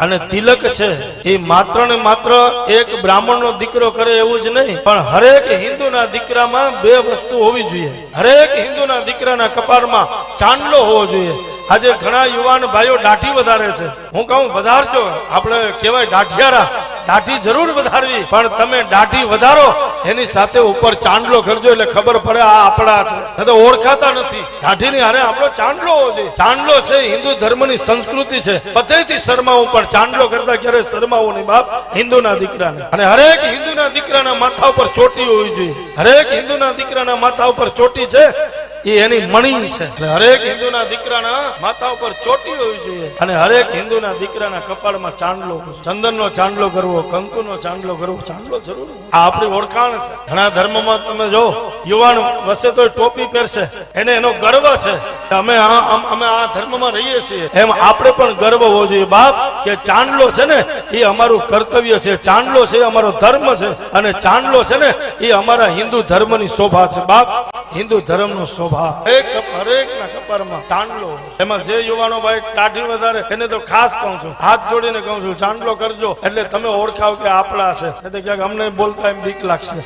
અને તિલક છે, એ માત્ર ને માત્ર એક બ્રાહ્મણનો દીકરો કરે એવું જ નહીં, પણ હરેક હિન્દુના દીકરામાં બે વસ્તુ હોવી જોઈએ. હરેક હિન્દુના દીકરાના કપાળમાં ચાંદલો હોવો જોઈએ. આજે ઘણા યુવાન ભાઈઓ દાઢી વધારે છે. હું કહું, વધારજો. આપણે કહેવાય દાઢિયારા. દાઢી જરૂર વધારવી. પણ તમે દાઢી વધારો એની સાથે ઉપર ચાંદલો કરજો એટલે ખબર પડે આ આપણા છે. તો ઓળખાતા નથી. દાઢીની હારે આપણો ચાંદલો છે. ચાંદલો છે, હિન્દુ ધર્મની સંસ્કૃતિ છે. બધેથી શરમાવું, પણ ચાંદલો કરતા ક્યારે શરમાવું નહીં, બાપ? હિન્દુના દીકરાને. અને હરેક હિન્દુના દીકરાના માથા ઉપર ચોટી હોવી જોઈએ. હરેક હિન્દુના દીકરાના માથા ઉપર ચોટી છે. એ એની મણી છે. અને હરેક હિન્દુના દીકરાના માથા ઉપર ચોટી હોવી જોઈએ. અને હરેક હિન્દુના દીકરાના કપાળમાં ચાંદલો ચંદનનો ચાંદલો કરવો કંકુનો ચાંદલો કરવો ચાંદલો જરૂર આ આપણી ઓળખાણ છે. ઘણા ધર્મમાં તમે જો યુવાન વસે તો ટોપી પહેરશે. એને એનો ગર્વ છે. અમે અમે આ ધર્મમાં રહીએ છીએ. એમ આપણે પણ ગર્વ હોવો જોઈએ. બાપ કે ચાંદલો છે ને એ અમારું કર્તવ્ય છે. ચાંદલો છે અમારો ધર્મ છે. અને ચાંદલો છે ને એ અમારા હિન્દુ ધર્મની શોભા છે. બાપ હિન્દુ ધર્મનો શોભા હરેક હરેક ના કપાળમાં ચાંદલો એમાં જે યુવાનો ભાઈ કાઢી વધારે એને તો ખાસ કહું છું હાથ જોડીને કહું છું ચાંદલો કરજો. એટલે તમે ઓળખાવ કે આપણા છે. ક્યાંક અમને બોલતા એમ બીક લાગશે.